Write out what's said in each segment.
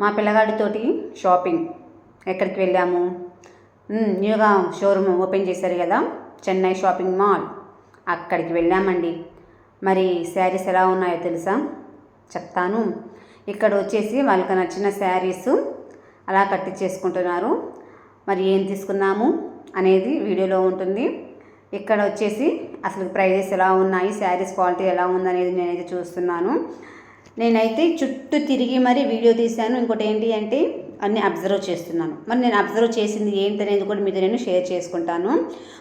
మా పిల్లగాడితోటి షాపింగ్. ఎక్కడికి వెళ్ళాము? న్యూగా షోరూమ్ ఓపెన్ చేశారు కదా చెన్నై షాపింగ్ మాల్. అక్కడికి వెళ్ళామండి. మరి శారీస్ ఎలా ఉన్నాయో తెలుసా? చెప్తాను. ఇక్కడ వచ్చేసి వాళ్ళకి నచ్చిన శారీస్ అలా కట్టి చేసుకుంటున్నారు. మరి ఏం తీసుకున్నాము అనేది వీడియోలో ఉంటుంది. ఇక్కడ వచ్చేసి అసలు ప్రైజెస్ ఎలా ఉన్నాయి శారీస్ క్వాలిటీ ఎలా ఉందనేది నేనైతే చూస్తున్నాను. నేనైతే చుట్టూ తిరిగి మరి వీడియో తీశాను. ఇంకోటి ఏంటి అంటే అన్ని అబ్జర్వ్ చేస్తున్నాను. మరి నేను అబ్జర్వ్ చేసింది ఏంటనేది కూడా మీతో నేను షేర్ చేసుకుంటాను.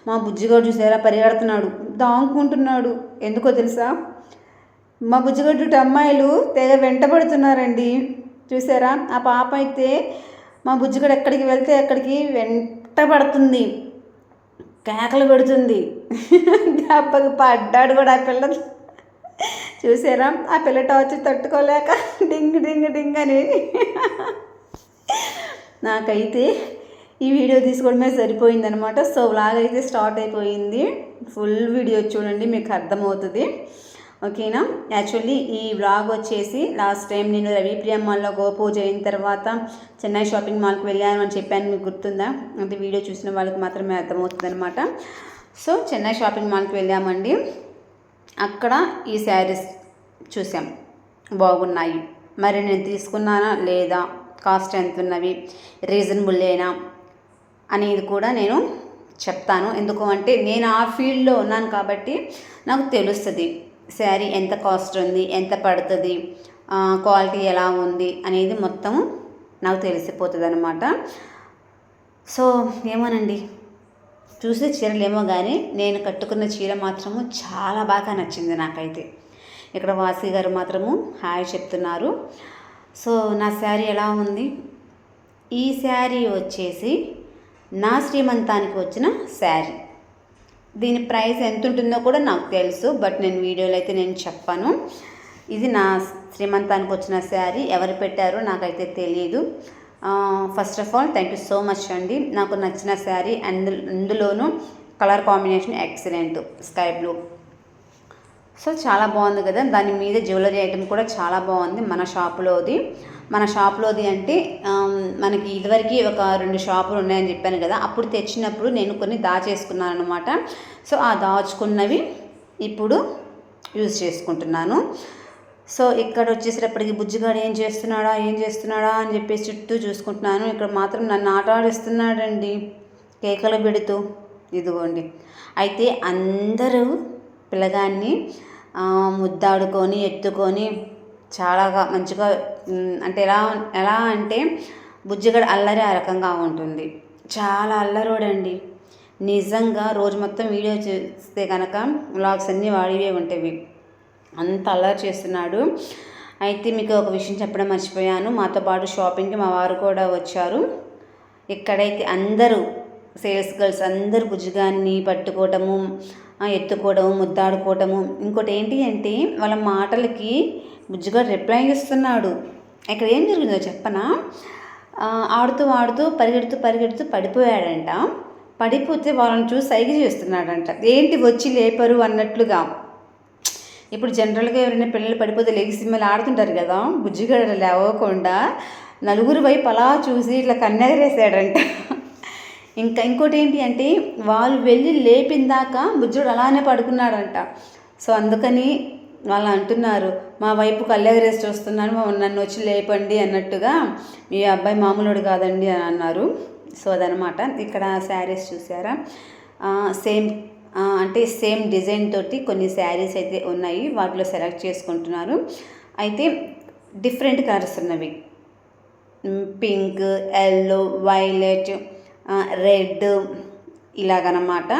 మా బుజ్జిగాడు చూసారా? పరిగెడుతున్నాడు? దాంకుంటున్నాడు. ఎందుకో తెలుసా? మా బుజ్జిగడ్డు అమ్మాయిలు తెగ వెంటబడుతున్నారండి చూసారా? ఆ పాప అయితే మా బుజ్జిగడు ఎక్కడికి వెళ్తే అక్కడికి వెంటబడుతుంది కేకలు పెడుతుంది. దెబ్బకి పడ్డాడు కూడా ఆ పిల్ల. చూసారా? ఆ పిల్ల టార్చ్ తట్టుకోలేక డింగ్ డింగ్ డింగ్ అని. నాకైతే ఈ వీడియో తీసుకోవడమే సరిపోయిందనమాట. సో వ్లాగ్ అయితే స్టార్ట్ అయిపోయింది. ఫుల్ వీడియో చూడండి మీకు అర్థమవుతుంది. ఓకేనా? యాక్చువల్లీ ఈ వ్లాగ్ వచ్చేసి లాస్ట్ టైం నేను రవిప్రియ మాల్లో గోపూజ అయిన తర్వాత చెన్నై షాపింగ్ మాల్కి వెళ్ళాను అని చెప్పాను. మీకు గుర్తుందా? అంటే వీడియో చూసిన వాళ్ళకి మాత్రమే అర్థమవుతుంది అనమాట సో చెన్నై షాపింగ్ మాల్కి వెళ్ళామండి. అక్కడ ఈ శారీస్ చూసాం బాగున్నాయి. మరి నేను తీసుకున్నానా లేదా? కాస్ట్ ఎంత ఉన్నవి రీజనబుల్లేనా అనేది కూడా నేను చెప్తాను. ఎందుకు అంటే నేను ఆ ఫీల్డ్లో ఉన్నాను కాబట్టి నాకు తెలుస్తుంది. శారీ ఎంత కాస్ట్ ఉంది? ఎంత పడుతుంది? క్వాలిటీ ఎలా ఉంది? అనేది మొత్తం నాకు తెలిసిపోతుంది అనమాట సో ఏమోనండి. చూసే చీరలేమో కానీ నేను కట్టుకున్న చీర మాత్రము చాలా బాగా నచ్చింది నాకైతే. ఇక్కడ వాసి గారు మాత్రము హాయ్ చెప్తున్నారు. సో నా శారీ ఎలా ఉంది? ఈ శారీ వచ్చేసి నా శ్రీమంతానికి వచ్చిన శారీ. దీని ప్రైస్ ఎంత ఉంటుందో కూడా నాకు తెలుసు బట్ నేను వీడియోలో అయితే నేను చెప్పాను. ఇది నా శ్రీమంతానికి వచ్చిన శారీ. ఎవరు పెట్టారో నాకైతే తెలియదు first of all thank you so much అండి. నాకు నచ్చిన శారీ అండ్ అందులోనూ colour combination excellent sky blue. So చాలా బాగుంది కదా. దాని మీద జ్యువెలరీ ఐటెం కూడా చాలా బాగుంది మన షాపులోది. మన షాప్లోది అంటే మనకి ఇదివరకు ఒక రెండు షాపులు ఉన్నాయని చెప్పాను కదా. అప్పుడు తెచ్చినప్పుడు నేను కొన్ని దాచేసుకున్నాను అనమాట సో ఆ దాచుకున్నవి ఇప్పుడు యూజ్ చేసుకుంటున్నాను. సో ఇక్కడ వచ్చేసేటప్పటికి బుజ్జిగాడు ఏం చేస్తున్నాడా ఏం చేస్తున్నాడా అని చెప్పేసి చుట్టూ చూసుకుంటున్నాను. ఇక్కడ మాత్రం నన్ను ఆట ఆడిస్తున్నాడండి కేకలు పెడుతూ. ఇదిగోండి. అయితే అందరూ పిల్లగాన్ని ముద్దాడుకొని ఎత్తుకొని చాలాగా మంచిగా అంటే ఎలా ఎలా అంటే బుజ్జిగడ అల్లరి ఆ రకంగా ఉంటుంది. చాలా అల్లరోడండి. నిజంగా రోజు మొత్తం వీడియో చూస్తే కనుక వ్లాగ్స్ అన్నీ వాడివే ఉంటాయి అంత అల్లరి చేస్తున్నాడు. అయితే మీకు ఒక విషయం చెప్పడం మర్చిపోయాను. మాతో పాటు షాపింగ్కి మా వారు కూడా వచ్చారు. ఇక్కడైతే అందరూ సేల్స్ గర్ల్స్ అందరూ భుజగాన్ని పట్టుకోవటము ఎత్తుకోవడము ముద్దాడుకోవటము. ఇంకోటి ఏంటి అంటే వాళ్ళ మాటలకి బుజ్జిగా రిప్లై ఇస్తున్నాడు ఇక్కడ ఏం జరిగిందో చెప్పనా? ఆడుతూ ఆడుతూ పరిగెడుతూ పరిగెడుతూ పడిపోయాడంట. పడిపోతే వాళ్ళని చూసి సైగ చేస్తున్నాడంట. ఏంటి వచ్చి లేపరు అన్నట్లుగా. ఇప్పుడు జనరల్గా ఎవరైనా పిల్లలు పడిపోతే లెగిసి మళ్ళీ ఆడుతుంటారు కదా బుజ్జిగడ లేవకుండా నలుగురు వైపు అలా చూసి ఇట్లా కన్నెగరేసాడంట ఇంకా ఇంకోటి ఏంటి అంటే వాళ్ళు వెళ్ళి లేపిందాక బుజ్జుడు అలానే పడుకున్నాడంట. సో అందుకని వాళ్ళు అంటున్నారు మా వైపు కళ్ళెగరేసి చూస్తున్నాను మా- నన్ను వచ్చి లేపండి అన్నట్టుగా మీ అబ్బాయి మామూలుడు కాదండి అని అన్నారు. సో అదనమాట ఇక్కడ శారీస్ చూసారా? సేమ్ అంటే సేమ్ డిజైన్ తోటి కొన్ని శారీస్ అయితే ఉన్నాయి వాటిలో సెలెక్ట్ చేసుకుంటున్నారు. అయితే డిఫరెంట్ కలర్స్ ఉన్నవి. పింక్ ఎల్లో వైలెట్ రెడ్ ఇలాగనమాట.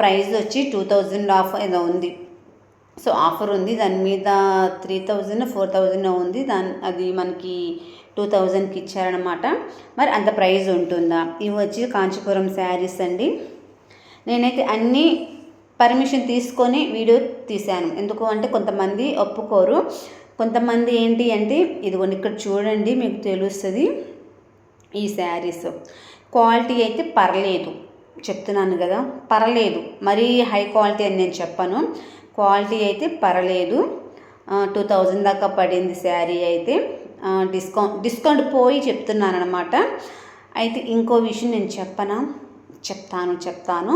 ప్రైస్ వచ్చి టూ థౌజండ్ ఆఫ్ ఏదో ఉంది. సో ఆఫర్ ఉంది. దాని మీద త్రీ థౌజండ్ ఫోర్ థౌజండ్ ఉంది. దాని అది మనకి టూ థౌజండ్కి ఇచ్చారనమాట. మరి అంత ప్రైస్ ఉంటుందా? ఇవి వచ్చి కాంచీపురం శారీస్ అండి. నేనైతే అన్నీ పర్మిషన్ తీసుకొని వీడియో తీశాను. ఎందుకు అంటే కొంతమంది ఒప్పుకోరు. కొంతమంది ఏంటి అంటే ఇదిగోండి ఇక్కడ చూడండి మీకు తెలుస్తుంది ఈ శారీస్. క్వాలిటీ అయితే పర్లేదు. చెప్తున్నాను కదా పర్లేదు. మరీ హై క్వాలిటీ అని నేను చెప్పను. క్వాలిటీ అయితే పర్లేదు. టూ థౌజండ్ దాకా పడింది శారీ అయితే. డిస్కౌంట్ డిస్కౌంట్ పోయి చెప్తున్నాను అనమాట అయితే ఇంకో విషయం నేను చెప్పనా? చెప్తాను చెప్తాను.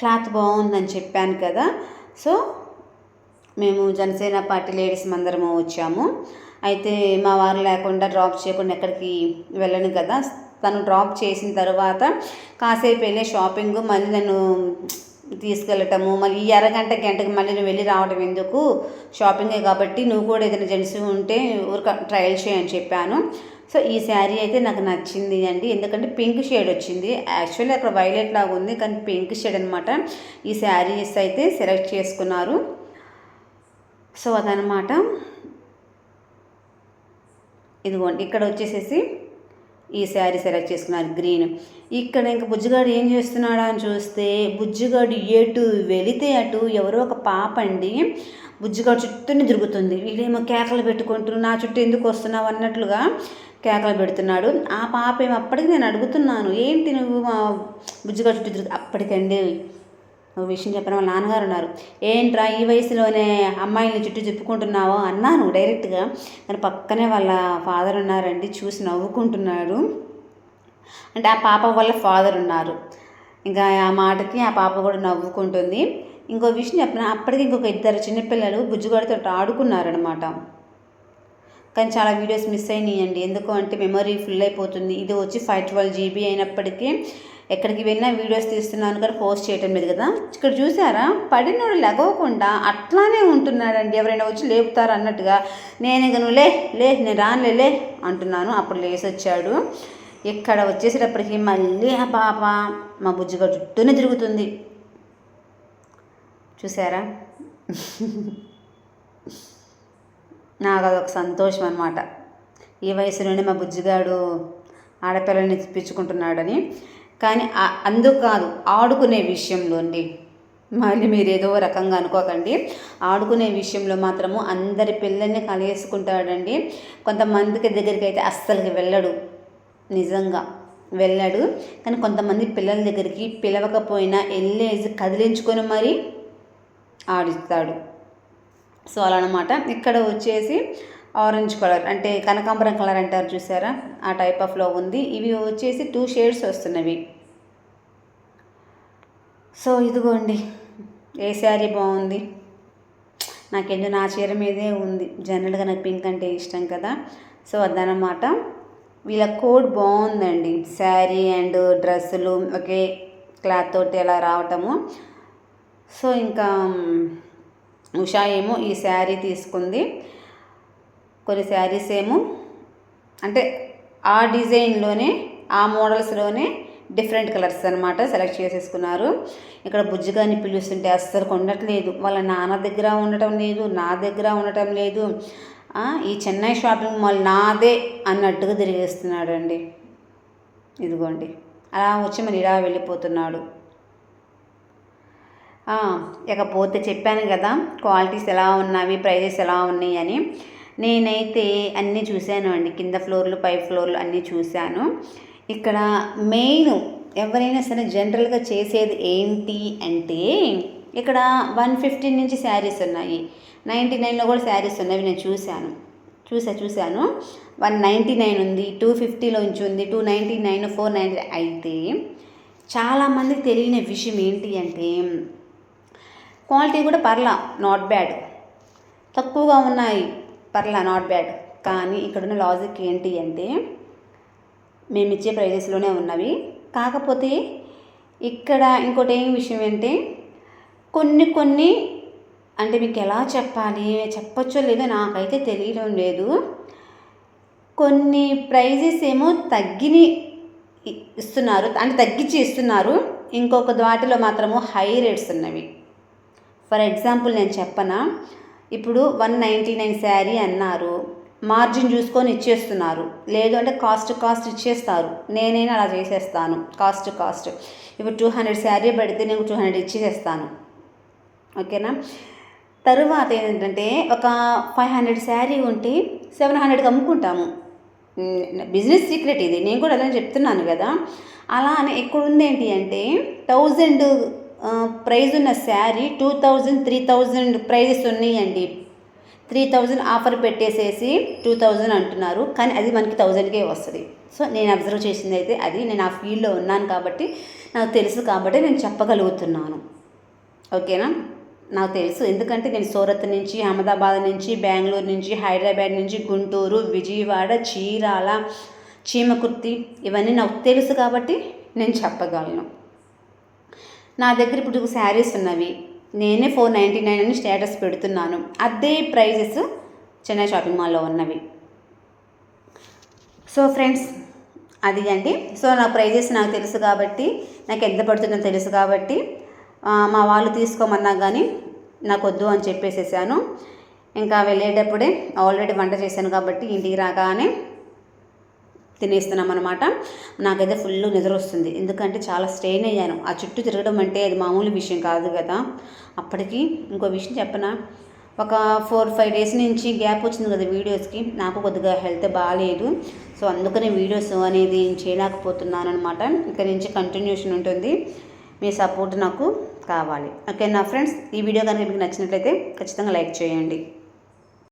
క్లాత్ బాగుందని చెప్పాను కదా. సో మేము జనసేన పార్టీ లేడీస్ అందరము వచ్చాము. అయితే మా వారు లేకుండా డ్రాప్ చేయకుండా ఎక్కడికి వెళ్ళను కదా. తను డ్రాప్ చేసిన తర్వాత కాసేపు వెళ్ళే షాపింగ్ మళ్ళీ నన్ను తీసుకెళ్ళటము మళ్ళీ ఈ అరగంట గంటకి మళ్ళీ నువ్వు వెళ్ళి రావడం ఎందుకు? షాపింగే కాబట్టి నువ్వు కూడా ఏదైనా జెంట్స్ ఉంటే ఊరిక ట్రయల్ చేయని చెప్పాను. సో ఈ శారీ అయితే నాకు నచ్చింది అండి. ఎందుకంటే పింక్ షేడ్ వచ్చింది. యాక్చువల్లీ అక్కడ వైలెట్ లాగా ఉంది కానీ పింక్ షేడ్ అనమాట ఈ శారీస్ అయితే సెలెక్ట్ చేసుకున్నారు. సో అదనమాట ఇదిగోండి ఇక్కడ వచ్చేసేసి ఈ శారీ సెలెక్ట్ చేసుకున్నారు గ్రీన్. ఇక్కడ ఇంకా బుజ్జిగాడు ఏం చేస్తున్నాడా అని చూస్తే బుజ్జిగాడు ఎటు వెళితే అటు ఎవరో ఒక పాప అండి. బుజ్జిగాడు చుట్టూనే తిరుగుతుంది. వీళ్ళేమో కేకలు పెట్టుకుంటూ నా చుట్టూ ఎందుకు వస్తున్నావు? అన్నట్లుగా కేకలు పెడుతున్నాడు. ఆ పాప ఏమో అప్పటికి నేను అడుగుతున్నాను ఏంటి నువ్వు మా బుజ్జిగాడు చుట్టూ తిరుగు అప్పటికండి ఒక విషయం చెప్పిన వాళ్ళ నాన్నగారు ఉన్నారు. ఏంట్రా ఈ వయసులోనే అమ్మాయిని చుట్టూ చెప్పుకుంటున్నావో అన్నాను డైరెక్ట్గా. కానీ పక్కనే వాళ్ళ ఫాదర్ ఉన్నారండి చూసి నవ్వుకుంటున్నాడు. అంటే ఆ పాప వాళ్ళ ఫాదర్ ఉన్నారు. ఇంకా ఆ మాటకి ఆ పాప కూడా నవ్వుకుంటుంది. ఇంకో విషయం చెప్పిన? అప్పటికి ఇంకొక ఇద్దరు చిన్నపిల్లలు బుజ్జుగడితో ఆడుకున్నారనమాట కానీ చాలా వీడియోస్ మిస్ అయినాయండి. ఎందుకు అంటే మెమరీ ఫుల్ అయిపోతుంది. ఇది వచ్చి ఫైవ్ ట్వెల్వ్ జీబీ అయినప్పటికీ ఎక్కడికి వెళ్ళినా వీడియోస్ తీస్తున్నాను కానీ పోస్ట్ చేయటం లేదు కదా. ఇక్కడ చూసారా? పడినోడు లెగవకుండా అట్లానే ఉంటున్నాడండి. ఎవరైనా వచ్చి లేపుతారు అన్నట్టుగా. నేను ఇక నువ్వు లే లే నేను రానులే లే అంటున్నాను. అప్పుడు లేసి వచ్చాడు ఇక్కడ వచ్చేసేటప్పటికి మళ్ళీ ఆ పాప మా బుజ్జిగా చుట్టూనే తిరుగుతుంది. చూసారా? నాకు అదొక సంతోషం అనమాట ఈ వయసులోనే మా బుజ్జిగాడు ఆడపిల్లని తెప్పించుకుంటున్నాడని. కానీ అందుకు కాదు ఆడుకునే విషయంలో అండి. మళ్ళీ మీరు ఏదో రకంగా అనుకోకండి. ఆడుకునే విషయంలో మాత్రము అందరి పిల్లల్ని కలిగేసుకుంటాడండి. కొంతమందికి దగ్గరికి అయితే అస్సలకి వెళ్ళడు. నిజంగా వెళ్ళాడు. కానీ కొంతమంది పిల్లల దగ్గరికి పిలవకపోయినా వెళ్ళేసి కదిలించుకొని మరీ ఆడిస్తాడు. సో అలా అనమాట ఇక్కడ వచ్చేసి ఆరెంజ్ కలర్ అంటే కనకాంబరం కలర్ అంటారు చూసారా? ఆ టైప్ ఆఫ్లో ఉంది. ఇవి వచ్చేసి టూ షేడ్స్ వస్తున్నవి. సో ఇదిగోండి. ఏ శారీ బాగుంది? నాకెందు నా చీర మీదే ఉంది. జనరల్గా నాకు పింక్ అంటే ఇష్టం కదా. సో అదనమాట వీళ్ళ కోడ్ బాగుందండి. శారీ అండ్ డ్రెస్సులు ఒకే క్లాత్ తోటి అలా రావటము. సో ఇంకా ఉషా ఏమో ఈ శారీ తీసుకుంది. కొన్ని శారీస్ ఏమో అంటే ఆ డిజైన్లోనే ఆ మోడల్స్లోనే డిఫరెంట్ కలర్స్ అనమాట సెలెక్ట్ చేసేసుకున్నారు. ఇక్కడ బుజ్జిగాని పిలుస్తుంటే అస్సలు ఉండట్లేదు వాళ్ళ నాన్న దగ్గర ఉండటం లేదు నా దగ్గర ఉండటం లేదు. ఈ చెన్నై షాపింగ్ మాల్ నాదే అన్నట్టుగా తిరిగేస్తున్నాడు అండి ఇదిగోండి. అలా వచ్చి మరి ఇలా వెళ్ళిపోతున్నాడు. ఇకపోతే చెప్పాను కదా క్వాలిటీస్ ఎలా ఉన్నవి ప్రైజెస్ ఎలా ఉన్నాయి అని. నేనైతే అన్నీ చూశాను అండి కింద ఫ్లోర్లు పై ఫ్లోర్లు అన్నీ చూశాను. ఇక్కడ మెయిన్ ఎవరైనా సరే జనరల్గా చేసేది ఏంటి అంటే ఇక్కడ వన్ ఫిఫ్టీ నుంచి శారీస్ ఉన్నాయి. నైంటీ నైన్లో కూడా శారీస్ ఉన్నవి నేను చూశాను. చూసా చూశాను. వన్ నైంటీ నైన్ ఉంది టూ ఫిఫ్టీలో నుంచి ఉంది two ninety nine four ninety అయితే చాలామందికి తెలియని విషయం ఏంటి అంటే క్వాలిటీ కూడా పర్లా నాట్ బ్యాడ్ తక్కువగా ఉన్నాయి పర్లా నాట్ బ్యాడ్ కానీ ఇక్కడున్న లాజిక్ ఏంటి అంటే మేము ఇచ్చే ప్రైజెస్లోనే ఉన్నవి. కాకపోతే ఇక్కడ ఇంకోటి ఏం విషయం ఏంటి కొన్ని కొన్ని అంటే మీకు ఎలా చెప్పాలి చెప్పచ్చో లేదో నాకైతే తెలియడం లేదు. కొన్ని ప్రైజెస్ ఏమో తగ్గిని ఇస్తున్నారు అంటే తగ్గించి ఇస్తున్నారు. ఇంకొక వాటిలో మాత్రము హై రేట్స్ ఉన్నవి. ఫర్ ఎగ్జాంపుల్ నేను చెప్పనా? ఇప్పుడు వన్ నైంటీ నైన్ శారీ అన్నారు మార్జిన్ చూసుకొని ఇచ్చేస్తున్నారు. లేదు అంటే కాస్ట్ కాస్ట్ ఇచ్చేస్తారు. నేనైనా అలా చేసేస్తాను. Cost cost. ఇప్పుడు టూ హండ్రెడ్ శారీ పెడితే నేను టూ హండ్రెడ్ ఇచ్చేసేస్తాను. ఓకేనా? తరువాత ఏంటంటే ఒక ఫైవ్ హండ్రెడ్ శారీ ఉంటే సెవెన్ హండ్రెడ్కి అమ్ముకుంటాము. బిజినెస్ సీక్రెట్ ఇది. నేను కూడా అలానే చెప్తున్నాను కదా. అలా అని ఎక్కడ ఉంది ఏంటి అంటే థౌజండ్ ప్రైజ్ ఉన్న sari two thousand three thousand prizes ఉన్నాయండి. త్రీ థౌజండ్ ఆఫర్ పెట్టేసేసి టూ థౌజండ్ అంటున్నారు. కానీ అది మనకి థౌజండ్కే వస్తుంది. సో నేను అబ్జర్వ్ చేసింది అయితే అది. నేను ఆ ఫీల్డ్లో ఉన్నాను కాబట్టి నాకు తెలుసు కాబట్టి నేను చెప్పగలుగుతున్నాను. ఓకేనా? నాకు తెలుసు. ఎందుకంటే నేను సూరత్ నుంచి అహ్మదాబాద్ నుంచి బెంగళూరు నుంచి హైదరాబాద్ నుంచి గుంటూరు విజయవాడ చీరాల చీమకుర్తి ఇవన్నీ నాకు తెలుసు కాబట్టి నేను చెప్పగలను. నా దగ్గర ఇప్పుడు శారీస్ ఉన్నవి. నేనే ఫోర్ నైంటీ నైన్ అని స్టేటస్ పెడుతున్నాను. అదే ప్రైజెస్ చెన్నై షాపింగ్ మాల్లో ఉన్నవి. సో ఫ్రెండ్స్ అది అండి. సో నా ప్రైజెస్ నాకు తెలుసు కాబట్టి నాకు ఎంత పడుతుందో తెలుసు కాబట్టి మా వాళ్ళు తీసుకోమన్నా కానీ నాకు వద్దు అని చెప్పేసేసాను. ఇంకా వెళ్ళేటప్పుడే ఆల్రెడీ వంట చేశాను కాబట్టి ఇంటికి రాగానే తినేస్తున్నాం అనమాట నాకైతే ఫుల్ నిద్ర వస్తుంది. ఎందుకంటే చాలా స్ట్రెయిన్ అయ్యాను. ఆ చుట్టూ తిరగడం అంటే అది మామూలు విషయం కాదు కదా. అప్పటికి ఇంకో విషయం చెప్పనా? ఒక ఫోర్ ఫైవ్ డేస్ నుంచి గ్యాప్ వచ్చింది కదా వీడియోస్కి. నాకు కొద్దిగా హెల్త్ బాగాలేదు సో అందుకని వీడియోస్ అనేది చేయలేకపోతున్నాను అనమాట ఇక్కడ నుంచి కంటిన్యూషన్ ఉంటుంది. మీ సపోర్ట్ నాకు కావాలి. ఓకే నా ఫ్రెండ్స్? ఈ వీడియో కనుక మీకు నచ్చినట్లయితే ఖచ్చితంగా లైక్ చేయండి.